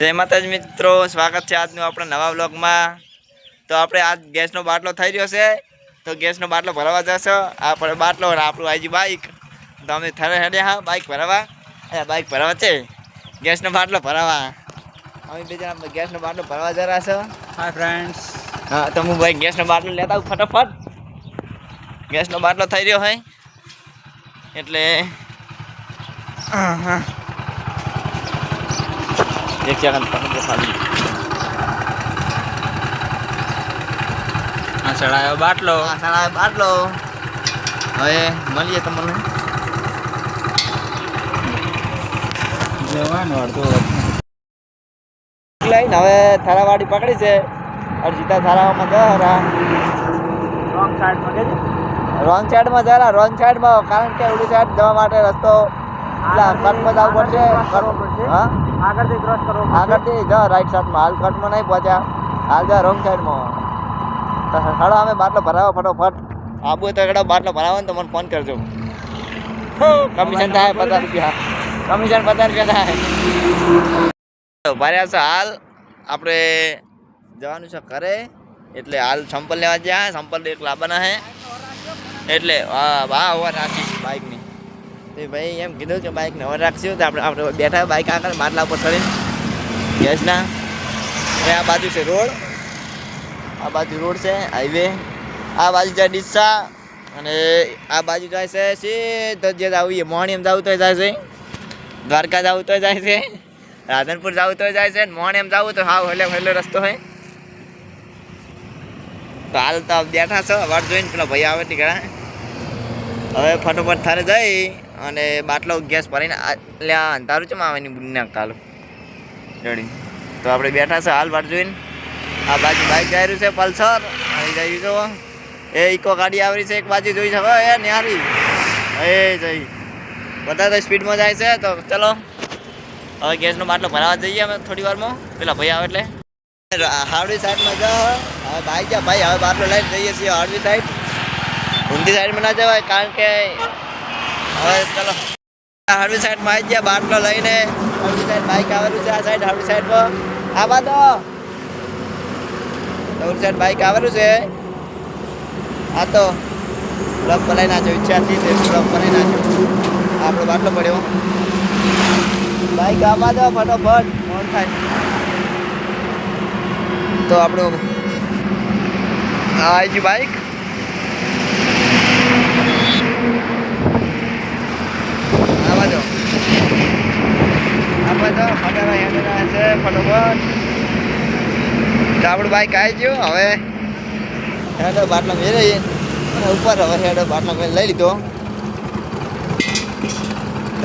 જય માતાજી મિત્રો સ્વાગત છે આજનું આપણા નવા બ્લોગમાં તો આપણે આજ ગેસનો બાટલો થઈ રહ્યો છે. તો ગેસનો બાટલો ભરાવા જશો. આપણે બાટલો આપણું આવી બાઈક. તો અમે થરે હેડે હા બાઇક ભરાવા. એ બાઇક ભરાવા છે. ગેસનો બાટલો ભરાવા. અમે બીજા ગેસનો બાટલો ભરવા જરા છો. હા ફ્રેન્ડ્સ હા તો હું ભાઈ ગેસનો બાટલો લેતા આવું ફટાફટ. ગેસનો બાટલો થઈ રહ્યો હોય. એટલે હા હા. એક સેકન્ડ પકડો ખાલી આ ચડાયો બાટલો હા સાડા બાટલો હવે મળીએ તમને લેવાનો અડધો લઈને હવે થારાવાડી પકડી છે અને સીધા થારાવામાં જરા રોંગ સાઈડમાં કેજો રોંગ સાઈડમાં જરા રોંગ સાઈડમાં કારણ કે ઓલી સાઈડ જવા માટે રસ્તો પેલા કટમાં જવું પડશે. હા? આગળથી ક્રોસ કરવો આગળથી જા રાઈટ સાઈડમાં હાલ કટમાં નહીં પહોંચ્યા. હાલ જા રોંગ સાઈડમાં હળો અમે બાટલો ભરાવો ફટોફટ. આબુ તો એકડો બાટલો ભરાવો ને તો મને ફોન કરજો. કમિશન થાય પચાસ રૂપિયા. કમિશન પચાસ રૂપિયા થાય. ભર્યા છે હાલ. આપણે જવાનું છે ઘરે. એટલે હાલ સંપલ લેવા જ્યાં સંપલ એક લાવવાના હે એટલે હા હા હોવા રાખીશ બાઇકની તો ભાઈ એમ કીધું કે બાઇકને ઓવર રાખશું તો આપણે આપણે બેઠા બાઇક આગળ માટલા ઉપર ચડીને ગેસના. અને આ બાજુ છે રોડ. આ બાજુ રોડ છે હાઈવે આ બાજુ જાય ડીસા. અને આ બાજુ જાય છે સીધો જે જવું એ મોહણી એમ જવું તો જાય છે. દ્વારકા જવું તો જાય છે. રાધનપુર જવું તો જાય છે. મોહણી એમ જવું તો હાવ હલે હલે રસ્તો હોય હાલ તો બેઠા છો વાટ જોઈને પેલા ભાઈ આવે ઘણા હવે ફટોફટ થારે જઈ. અને બાટલો ગેસ ભરીને એટલે આ અંધારું ચમ આવે ની બુનના કાલ. ચડી તો આપણે બેઠા છે હાલ વાટ જોઈને. આ બાજુ બાઈક જઈ રહ્યું છે, પલ્સર. અહીં જઈ જો એ ઇકો ગાડી આવી છે, એક બાજુ જોઈ શકો એ ન્યારી. એ જઈ બધા તો સ્પીડમાં જાય છે, તો ચલો. હવે ગેસનો બાટલો ભરાવા જઈએ અમે થોડી વારમાં. પેલા ભાઈ આવે એટલે. હાવડી સાઈડમાં જાઓ હવે. ભાઈ જા. ભાઈ, હવે બાટલો લઈને જઈએ છીએ હાવડી સાઈડ. ઊંધી સાઈડમાં ના જવાય, કારણ કે હવે ચલો હાવડી સાઈડમાં આવી ગયા, બાટલો લઈને. હાવડી સાઈડ બાઈક આવેલું છે આ સાઈડ હાવડી સાઈડમાં આ બાદ હાવડી સાઈડ બાઈક આવેલું છે. આ તો બ્લોક બનાવી નાખ્યો ઈચ્છાથી તે બ્લોક બનાવી નાખ્યો. આપણો બાટલો પડ્યો. બાઈક આવવા દો ફટોફટ મોડ થાય. તો આપણું આ આવી ગયું બાઈક આવા દો દો ફટાફટ છે ફટોફટ. બાઈક આવી ગયું. હવે હેડો બાટલો મેળવીએ અને ઉપર હવે હેડો બાટલો મેં લઈ લીધો.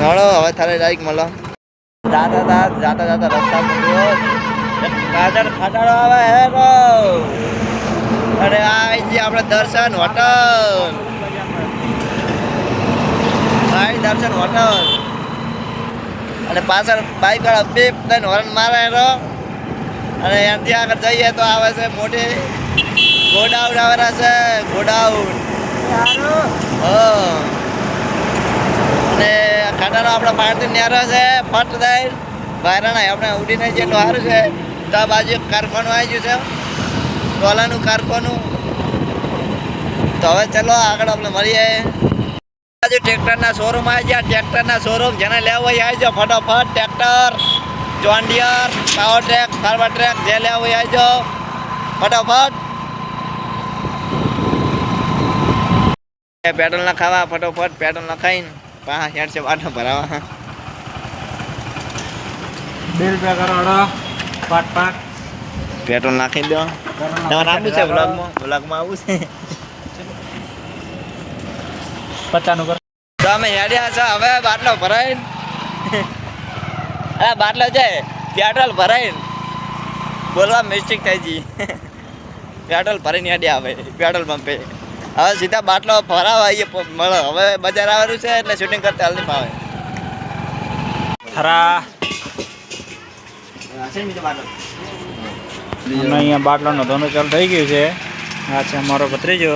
હળો હવે તારે ડાયરેક્ટ મળો. જાતા તા જાતા જાતા રસ્તા ગાજર ખાટાડો આવે, હેડો. આ આવી ગઈ આપણે દર્શન હોટલ. દર્શન હોટલ. અને પાછળ બાઈક વાળા બે ત્રણ હોર્ન મારે રહો અને ત્યાંથી આગળ જઈએ તો આવે છે મોટી ગોડાઉન આવેલા છે, ગોડાઉન. અને ખાટાનો આપણે પાણી ન્યારો છે ફટ થાય વાયરાના આપણે ઉડીને જેટલું સારું છે. તો આ બાજુ કારખાનું આવી ગયું છે. ટોલાનું કારખાનું. તો હવે ચલો આગળ આપણે મળીએ. બાજુ ટ્રેક્ટરના શોરૂમ આવી ગયા ટ્રેક્ટરના શોરૂમ જેને લેવો હોય આવી જાઓ. ફટોફટ tractor John Deere Powertrac Farmtrac જે લેવો હોય આવી જાઓ. ફટોફટ. પેટ્રોલ ના ખાવા ફટોફટ પેટ્રોલ ના ખાઈને પા હેડ છે ભરાવા. બિલ પે કરો પાટ પાટ પેટ્રોલ નાખી દો. તમારે આવું છે બ્લોગમાં બ્લોગમાં આવું છે. પચાનું કરો. તો અમે હેડ્યા છો હવે બાટલો ભરાઈને. અરે બાટલો છે પેટ્રોલ ભરાઈને. બોલવા મિસ્ટેક થઈ ગઈ. પેટ્રોલ ભરીને હેડ્યા હવે પેટ્રોલ પંપે. હવે સીધા બાટલો ભરાવા આવીએ મળો. હવે બજાર આવેલું છે એટલે શૂટિંગ કરતા હાલ નહીં ફાવે ખરા. અહીંયા બાટલાનો ધોનો ચાલુ થઈ ગયું છે. આ છે અમારો ભત્રીજો.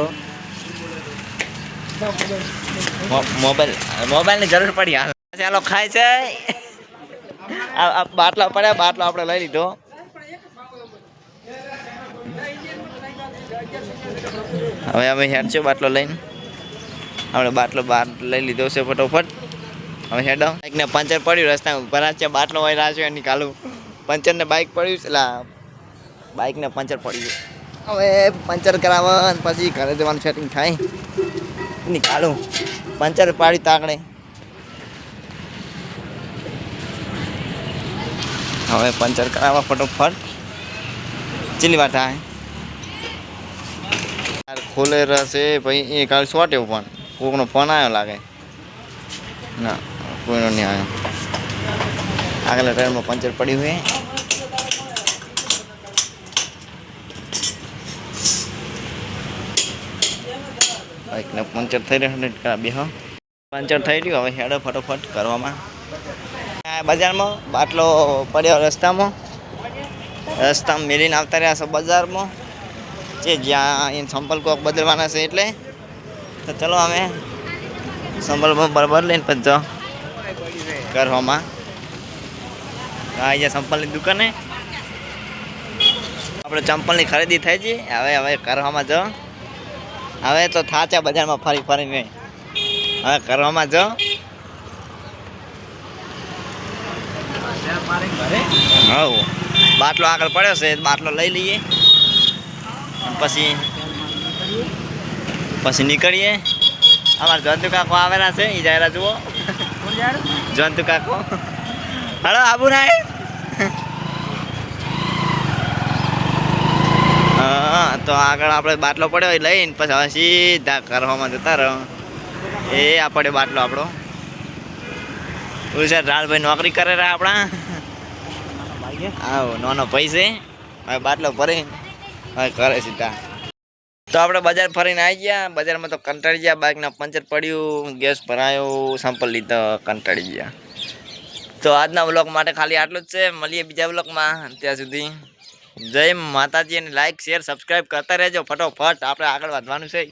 મોબાઈલ મોબાઈલની જરૂર પડી ચાલો, ખાય છે. આ પડ્યા, બાટલો આપણે લઈ લીધો. હવે અમે હેડ છે બાટલો લઈને. આપણે બાટલો બહાર લઈ લીધો છે ફટોફટ. હવે હેડ. બાઇકને પંચર પડ્યું ઊભા છે, બાટલો હોય રહ્યા છે, એની કાલું પંચરને બાઇક પડ્યું છે. લા બાઇકને પંચર પડ્યું. હવે પંચર કરાવવા પછી ઘરે જવાનું સેટિંગ થાય. કાલું પંચર પાડી તાકડે હવે પંચર કરાવવા ફટોફટ. ચીલી થાય યાર ખોલે રહેશે ભાઈ એ કાલ શોર્ટ પણ. કોકનો ફોન આવ્યો લાગે. ના, કોઈનો નહીં આવ્યો આગલા ટાયરમાં પંચર પડ્યું છે બાઇકને પંચર થઈ રહ્યું ને બે બેહો પંચર થઈ રહ્યું, હવે હેડો ફટોફટ કરવામાં. બજારમાં બાટલો પડ્યો રસ્તામાં. રસ્તામાં મેલીને આવતા રહ્યા છો બજારમાં. જે જ્યાં એ સંપલ કોક બદલવાના છે એટલે. તો ચલો અમે સંપલ બરાબર લઈને પછી કરવામાં. આ અહીંયા સંપલની દુકાને. આપણે ચંપલની ખરીદી થઈ છે હવે હવે કરવામાં જાઓ હવે તો થાચા બજારમાં ફરી ફરીને હવે કરવામાં જો. હવ. બાટલો આગળ પડ્યો છે બાટલો લઈ લઈએ. પછી પછી નીકળીએ. અમારા જંતુ કાકો આવેલા છે એ જાયરા જુઓ. જંતુ કાકો. હલો આબુ નાય હા, તો આગળ આપણે બાટલો પડ્યો એ લઈને પછી હવે સીધા કરવામાં જતા રહો. એ આ પડ્યો બાટલો આપણો. ઉલસા રાળભાઈ નોકરી કરે રહ્યા આપણા? આવો, નાનો પૈસે. હવે બાટલો ભરી હવે કરે સીધા. તો આપણે બજાર ફરીને આવી ગયા. બજારમાં તો કંટાળી ગયા. બાઇકના પંચર પડ્યું, ગેસ ભરાયો સેમ્પલ લીધો, કંટાળી ગયા. તો આજના વ્લોગ માટે ખાલી આટલું જ છે. મળીએ બીજા વ્લોગમાં. ત્યાં સુધી જય માતાજી અને લાઈક શેર સબસ્ક્રાઈબ કરતા રહેજો. ફટોફટ આપણે આગળ વધવાનું છે.